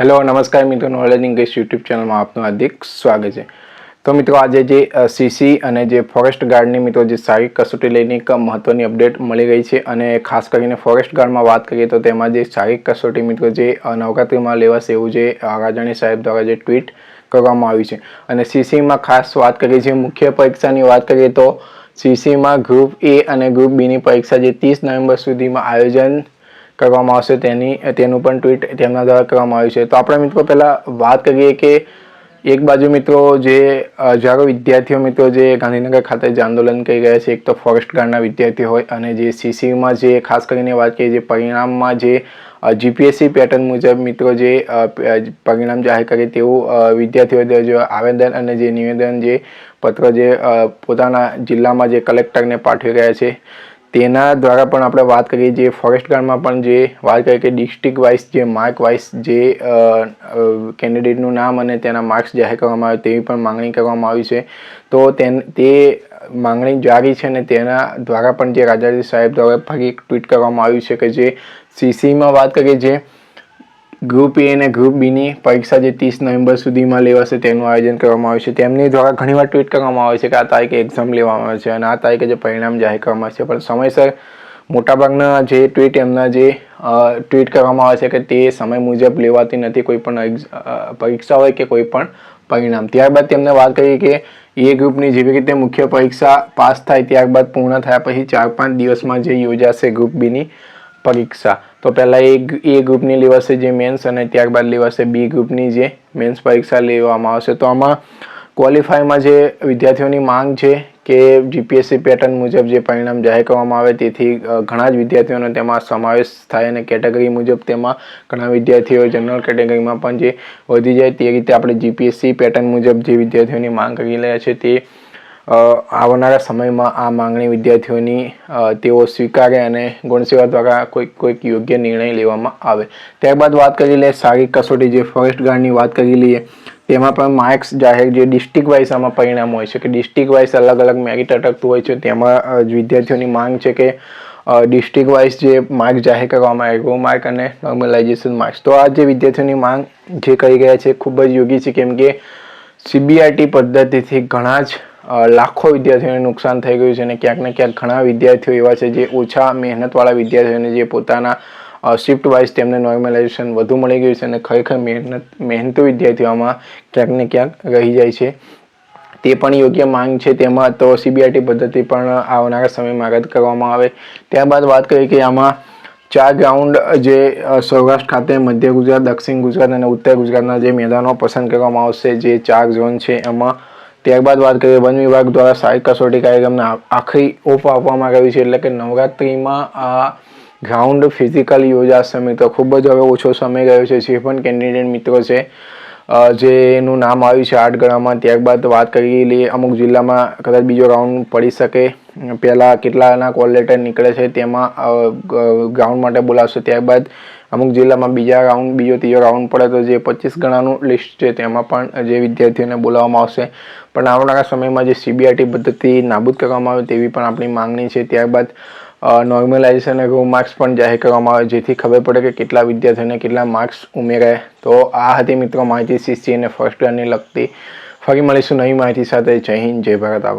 Hello નમસ્કાર મિત્રો knowledge English YouTube ચેનલમાં આપનું હાર્દિક સ્વાગત છે. તો મિત્રો, આજે જે સીસી અને જે ફોરેસ્ટ ગાર્ડની મિત્રો, જે શારીરિક કસોટી લઈને એક મહત્ત્વની અપડેટ મળી ગઈ છે અને ખાસ કરીને ફોરેસ્ટ ગાર્ડમાં વાત કરીએ તો તેમાં જે શારીરિક કસોટી મિત્રો, જે નવરાત્રિમાં લેવાશે એવું જે રાજાણી સાહેબ દ્વારા જે ટ્વીટ કરવામાં આવ્યું છે. અને સીસીમાં ખાસ વાત કરીએ છીએ મુખ્ય પરીક્ષાની વાત કરીએ તો સીસીમાં ગ્રુપ એ અને ગ્રુપ બીની પરીક્ષા જે ત્રીસ નવેમ્બર સુધીમાં આયોજન કરવામાં આવશે તેની, તેનું પણ ટ્વીટ તેમના દ્વારા કરવામાં આવ્યું છે. તો આપણે મિત્રો પહેલાં વાત કરીએ કે એક બાજુ મિત્રો જે હજારો વિદ્યાર્થીઓ મિત્રો જે ગાંધીનગર ખાતે જે આંદોલન કરી રહ્યા છે, એક તો ફોરેસ્ટ ગાર્ડના વિદ્યાર્થીઓ હોય અને જે સીસીમાં જે ખાસ કરીને વાત કરીએ જે પરિણામમાં જે જીપીએસસી પેટર્ન મુજબ મિત્રો જે પરિણામ જાહેર કરે તેવું વિદ્યાર્થીઓ જે આવેદન અને જે નિવેદન જે પત્ર જે પોતાના જિલ્લામાં જે કલેક્ટરને પાઠવી રહ્યા છે. તેના દ્વારા પણ આપણે વાત કરીએ, જે ફોરેસ્ટ ગાર્ડમાં પણ જે વાત કરીએ કે ડિસ્ટ્રિક્ટ વાઇઝ જે માર્ક વાઇઝ જે કેન્ડિડેટનું નામ અને તેના માર્ક્સ જાહેર કરવામાં આવે તેવી પણ માંગણી કરવામાં આવી છે. તો તે માંગણી જારી છે ને તેના દ્વારા પણ જે રાજાજી સાહેબ દ્વારા ફરી એક ટ્વીટ કરવામાં આવ્યું છે કે જે સીસીમાં વાત કરીએ જે ગ્રુપ એ અને ગ્રુપ બીની પરીક્ષા જે ત્રીસ નવેમ્બર સુધીમાં લેવાશે તેનું આયોજન કરવામાં આવ્યું છે. તેમની દ્વારા ઘણીવાર ટ્વીટ કરવામાં આવે છે કે આ તારીખે એક્ઝામ લેવામાં આવે છે અને આ તારીખે જે પરિણામ જાહેર કરવામાં આવે છે. પણ સમયસર મોટાભાગના જે ટ્વીટ એમના જે ટ્વીટ કરવામાં આવે છે કે તે સમય મુજબ લેવાતી નથી કોઈ પણ પરીક્ષા હોય કે કોઈ પણ પરિણામ. ત્યારબાદ તેમને વાત કરી કે એ ગ્રુપની જેવી રીતે મુખ્ય પરીક્ષા પાસ થાય ત્યારબાદ પૂર્ણ થયા પછી ચાર પાંચ દિવસમાં જે યોજાશે ગ્રુપ બીની પરીક્ષા. તો પહેલાં એ એ ગ્રુપની લેવાશે જે મેન્સ અને ત્યારબાદ લેવાશે બી ગ્રુપની જે મેન્સ પરીક્ષા લેવામાં આવશે. તો આમાં ક્વોલિફાયમાં જે વિદ્યાર્થીઓની માંગ છે કે જીપીએસસી પેટર્ન મુજબ જે પરિણામ જાહેર કરવામાં આવે તેથી ઘણા જ વિદ્યાર્થીઓનો તેમાં સમાવેશ થાય અને કેટેગરી મુજબ તેમાં ઘણા વિદ્યાર્થીઓ જનરલ કેટેગરીમાં પણ જે વધી જાય તે રીતે આપણે જીપીએસસી પેટર્ન મુજબ જે વિદ્યાર્થીઓની માંગ કરી રહ્યા છે તે આવનારા સમયમાં આ માંગણી વિદ્યાર્થીઓની તેઓ સ્વીકારે અને ગુણસેવા દ્વારા કોઈક કોઈક યોગ્ય નિર્ણય લેવામાં આવે. ત્યારબાદ વાત કરી લઈએ શારીરિક કસોટી જે ફોરેસ્ટ ગાર્ડની વાત કરી લઈએ, તેમાં પણ માર્ક્સ જાહેર જે ડિસ્ટ્રિક્ટ વાઇઝ આમાં પરિણામ હોય છે કે ડિસ્ટ્રિક્ટ વાઇઝ અલગ અલગ મેરિટ અટકતું હોય છે, તેમાં વિદ્યાર્થીઓની માંગ છે કે ડિસ્ટ્રિક્ટ વાઇઝ જે માર્ક જાહેર કરવામાં આવે ગો માર્ક અને નોર્મલાઇઝેશન માર્ક્સ. તો આ જે વિદ્યાર્થીઓની માંગ જે કરી ગયા છે ખૂબ જ યોગ્ય છે, કેમ કે સીબીઆરટી પદ્ધતિથી ઘણા જ લાખો વિદ્યાર્થીઓને નુકસાન થઈ ગયું છે અને ક્યાંક ને ક્યાંક ઘણા વિદ્યાર્થીઓ એવા છે જે ઓછા મહેનતવાળા વિદ્યાર્થીઓને જે પોતાના શિફ્ટ વાઇઝ તેમને નોર્મલાઇઝેશન વધુ મળી ગયું છે અને ખરેખર મહેનત, મહેનતુ વિદ્યાર્થીઓમાં ક્યાંક ને ક્યાંક રહી જાય છે. તે પણ યોગ્ય માંગ છે. તેમાં તો સીબીઆરટી પદ્ધતિ પણ આવનારા સમયમાં રદ કરવામાં આવે. ત્યારબાદ વાત કરીએ કે આમાં ચાર ગ્રાઉન્ડ જે સૌરાષ્ટ્ર ખાતે, મધ્ય ગુજરાત, દક્ષિણ ગુજરાત અને ઉત્તર ગુજરાતના જે મેદાનો પસંદ કરવામાં આવશે, જે ચાર ઝોન છે, એમાં ત્યારબાદ વાત કરીએ વન વિભાગ દ્વારા સહાયક કસોટી કાર્યક્રમને આખરી ઓપ આપવામાં આવ્યું છે એટલે કે નવરાત્રિમાં આ ગ્રાઉન્ડ ફિઝિકલ યોજાશે મિત્રો ખૂબ જ હવે ઓછો સમય ગયો છે જે પણ કેન્ડિડેટ મિત્રો છે જેનું નામ આવ્યું છે આઠ ગણામાં, ત્યારબાદ વાત કરી લઈએ અમુક જિલ્લામાં કદાચ બીજો રાઉન્ડ પડી શકે. પહેલાં કેટલાના કોલ લેટર નીકળે છે તેમાં ગ્રાઉન્ડ માટે બોલાવશે. ત્યારબાદ અમુક જિલ્લામાં બીજા રાઉન્ડ બીજો, ત્રીજો રાઉન્ડ પડે તો જે પચીસ ગણાનું લિસ્ટ છે તેમાં પણ જે વિદ્યાર્થીઓને બોલાવવામાં આવશે. પણ આવનારા સમયમાં જે સીબીઆઈટી પદ્ધતિ નાબૂદ કરવામાં આવે તેવી પણ આપણી માંગણી છે. ત્યારબાદ નોર્મલાઇઝેશન અને રો માર્ક્સ પણ જાહેર કરવામાં આવે, જેથી ખબર પડે કે કેટલા વિદ્યાર્થીઓને કેટલા માર્ક્સ ઉમેરાય. તો આ હતી મિત્રો માહિતી સીસી અને ફર્સ્ટ યરની લગતી. ફરી મળીશું નવી માહિતી સાથે. જય હિન્દ, જય ભારત, આભાર.